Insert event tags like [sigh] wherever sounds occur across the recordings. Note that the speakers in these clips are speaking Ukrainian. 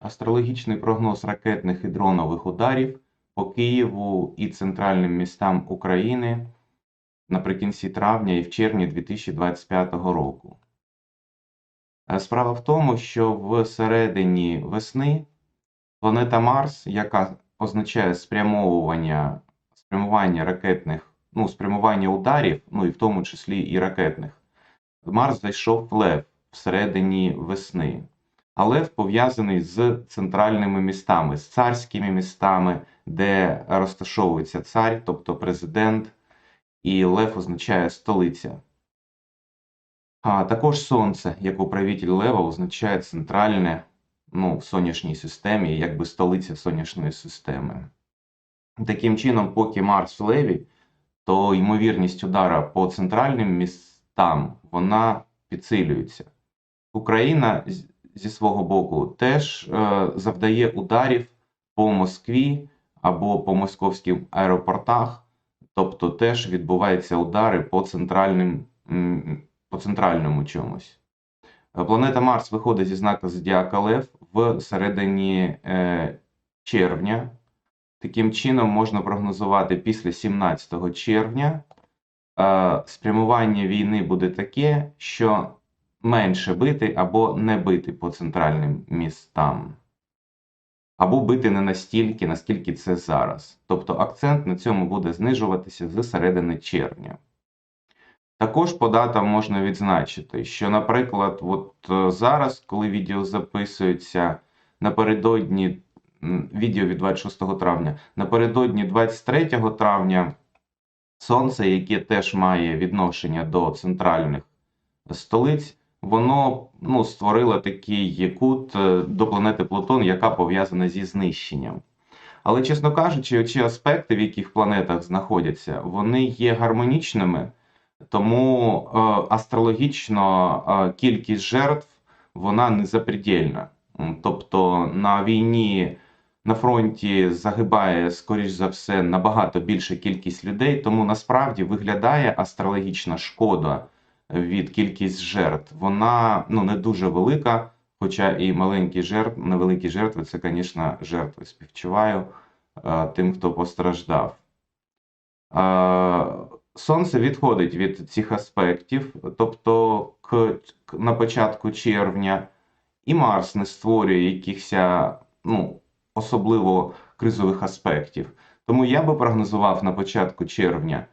Астрологічний прогноз ракетних і дронових ударів по Києву і центральним містам України наприкінці травня і в червні 2025 року. Е, Справа в тому, що в середині весни планета Марс, яка означає спрямовування, спрямування ракетних, ну, спрямування ударів, ну і в тому числі і ракетних, Марс зайшов в Лев всередині весни. А Лев пов'язаний з центральними містами, з царськими містами, де розташовується цар, тобто президент, і Лев означає столиця. А також Сонце, як управитель Лева, означає центральне ну, в сонячній системі, якби столиця сонячної системи. Таким чином, поки Марс в Леві, то ймовірність удара по центральним містам вона підсилюється. Україна зі свого боку теж е, завдає ударів по Москві або по московським аеропортах, тобто теж відбуваються удари по центральним, по центральному чомусь. Е, Планета Марс виходить зі знака Зодіака Лев в середині е, червня. Таким чином можна прогнозувати після 17 червня спрямування війни буде таке, що менше бити або не бити по центральним містам. Або бити не настільки, наскільки це зараз. Тобто акцент на цьому буде знижуватися з середини червня. Також по датам можна відзначити, що, наприклад, от е, зараз, коли відео записується напередодні відео від 26 травня, напередодні 23 травня Сонце, яке теж має відношення до центральних столиць, воно ну, створило такий кут е, до планети Плутон, яка пов'язана зі знищенням. Але, чесно кажучи, ці аспекти, в яких планетах знаходяться, вони є гармонічними, тому е, астрологічно е, кількість жертв вона не запредельна. Тобто на війні на фронті загибає, скоріш за все, набагато більша кількість людей, тому насправді виглядає астрологічна шкода від кількість жертв. Вона ну, не дуже велика, хоча і маленькі жертв, невеликі жертви це, звісно, жертви. Співчуваю е, тим, хто постраждав. Е, Сонце відходить від цих аспектів, тобто к, на початку червня, і Марс не створює якихось ну, особливо кризових аспектів. Тому я би прогнозував на початку червня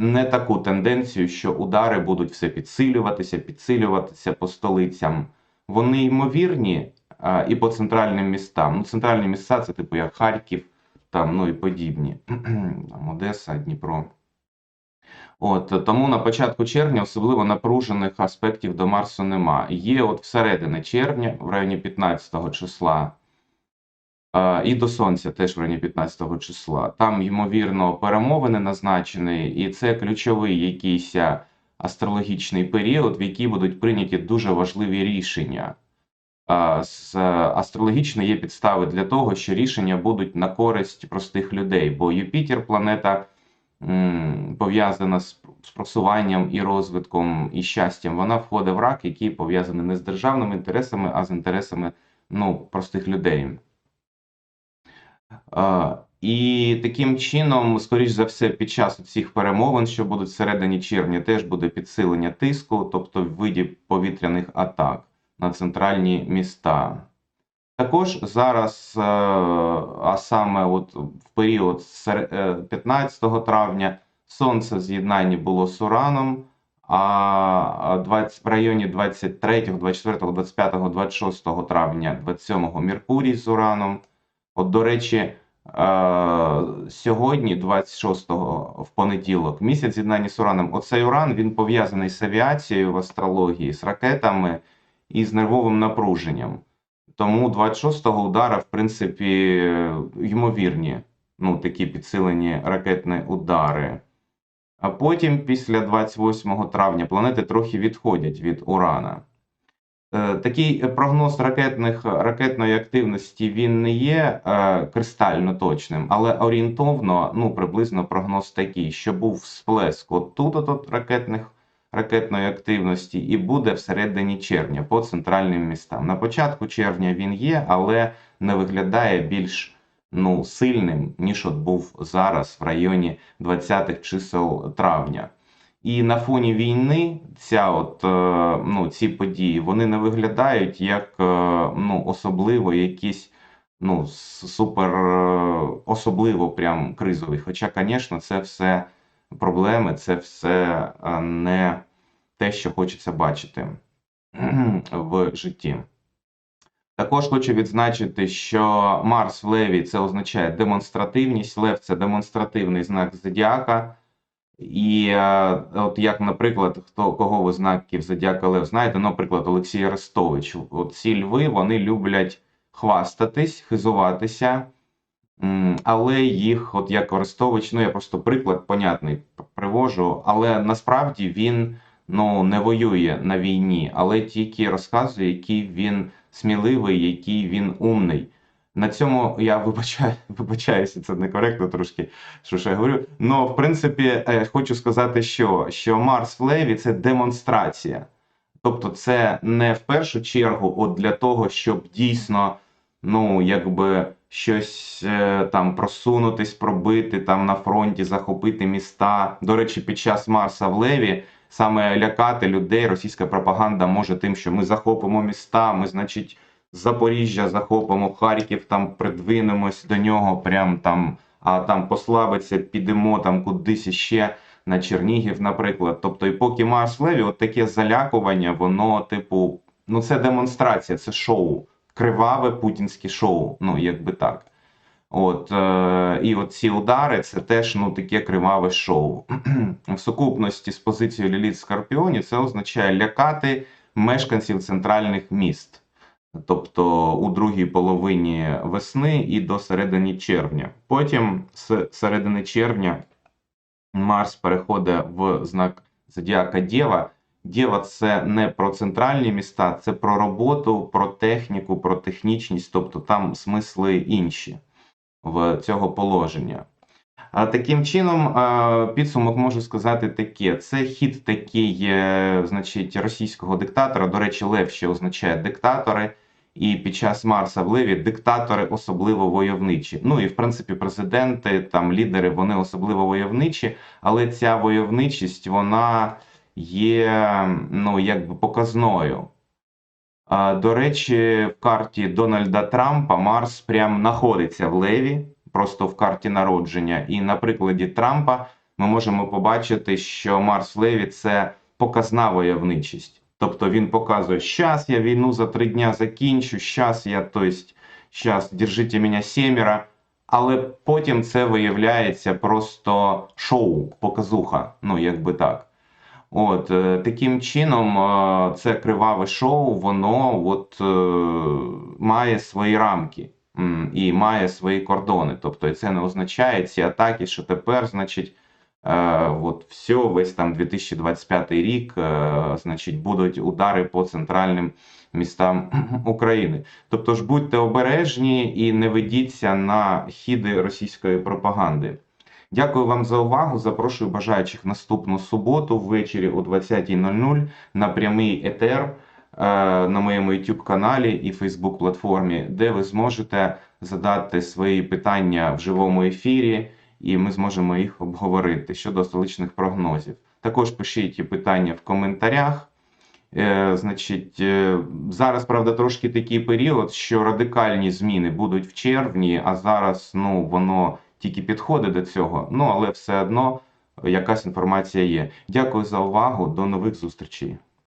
не таку тенденцію, що удари будуть все підсилюватися, підсилюватися по столицям. Вони ймовірні а, і по центральним містам. Ну, центральні міста це типу як Харків, там, ну і подібні. [clears throat] Там Одеса, Дніпро. От, тому на початку червня особливо напружених аспектів до Марсу нема. Є от всередині червня, в районі 15 числа, і до Сонця теж в районі 15 числа. Там, ймовірно, перемовини назначені, і це ключовий якийсь астрологічний період, в який будуть прийняті дуже важливі рішення. З астрологічно є підстави для того, що рішення будуть на користь простих людей, бо Юпітер планета пов'язана з просуванням і розвитком і щастям. Вона входить в рак, який пов'язаний не з державними інтересами, а з інтересами ну, простих людей. І таким чином, скоріш за все, під час цих перемовин, що будуть всередині червня, теж буде підсилення тиску, тобто в виді повітряних атак на центральні міста. Також зараз, е, а саме от в період сер- е, 15 травня, Сонце в з'єднанні було з Ураном, а 20, в районі 23, 24, 25, 26 травня, 27 Меркурій з Ураном. От, до речі, е, сьогодні, 26-го, в понеділок, місяць з'єднання з Ураном. Оцей Уран він пов'язаний з авіацією в астрології, з ракетами і з нервовим напруженням. Тому 26-го удара, в принципі, ймовірні, ну, такі підсилені ракетні удари. А потім, після 28 травня, планети трохи відходять від Урана. Е, Такий прогноз ракетних, ракетної активності він не є е, кристально точним, але орієнтовно, ну, приблизно прогноз такий, що був сплеск от тут от, от ракетних ракетної активності і буде всередині червня по центральним містам. На початку червня він є, але не виглядає більш ну, сильним, ніж от був зараз в районі 20-х чисел травня. І на фоні війни ця от, е, ну, ці події вони не виглядають як е, ну, особливо якісь ну, супер е, особливо прям кризові. Хоча, звісно, це все проблеми, це все не те, що хочеться бачити [clears throat] в житті. Також хочу відзначити, що Марс в Леві це означає демонстративність. Лев це демонстративний знак зодіака. І е, от як, наприклад, хто кого ви знаків зодіака Лев знаєте, наприклад, Олексій Арестович. От ці льви вони люблять хвастатись, хизуватися, але їх, от як Арестович, ну я просто приклад понятний привожу, але насправді він ну, не воює на війні, але тільки розказує, який він сміливий, який він умний. На цьому я вибачаю, [laughs] вибачаюся, це некоректно трошки, що ж говорю. Ну, в принципі, е, хочу сказати, що, що Марс в Леві це демонстрація. Тобто, це не в першу чергу от для того, щоб дійсно, ну, якби щось е, там просунутись, пробити там на фронті, захопити міста. До речі, під час Марса в Леві саме лякати людей російська пропаганда може тим, що ми захопимо міста, ми, значить, Запоріжжя захопимо, Харків там придвинемось до нього, прям там, а там послабиться, підемо там кудись іще на Чернігів, наприклад. Тобто, і поки Марс Леві, от таке залякування, воно, типу, ну це демонстрація, це шоу, криваве путінське шоу, ну якби так. От, е, і от ці удари це теж ну, таке криваве шоу. [clears throat] В сукупності з позицією Ліліт Скорпіоні це означає лякати мешканців центральних міст. Тобто у другій половині весни і до середини червня. Потім з середини червня Марс переходить в знак Зодіака Дєва. Дєва це не про центральні міста, це про роботу, про техніку, про технічність, тобто там смисли інші в цього положення. Таким чином, підсумок можу сказати таке: це хід такий, е, значить, російського диктатора. До речі, Лев ще означає диктатори. І під час Марса в Леві диктатори особливо войовничі. Ну і в принципі, президенти, там лідери, вони особливо войовничі, але ця войовничість вона є ну, якби показною. До речі, в карті Дональда Трампа Марс прям знаходиться в Леві, просто в карті народження. І на прикладі Трампа ми можемо побачити, що Марс Леві це показна войовничість. Тобто він показує, щас я війну за три дня закінчу, щас я, то есть, щас держите мене сімеро. Але потім це виявляється просто шоу, показуха, ну якби так. От е, таким чином, е, це криваве шоу, воно от е, має свої рамки і має свої кордони. Тобто, це не означає ці атаки, що тепер, значить, е, от все, весь там 2025 рік, е, значить, будуть удари по центральним містам [clears throat] України. Тобто ж будьте обережні і не ведіться на хіди російської пропаганди. Дякую вам за увагу. Запрошую бажаючих наступну суботу ввечері о 20.00 на прямий етер на моєму YouTube каналі і Facebook платформі, де ви зможете задати свої питання в живому ефірі, і ми зможемо їх обговорити щодо столичних прогнозів. Також пишіть питання в коментарях. Е, значить, е, зараз, правда, трошки такий період, що радикальні зміни будуть в червні, а зараз ну, воно тільки підходить до цього. Ну, але все одно якась інформація є. Дякую за увагу. До нових зустрічей.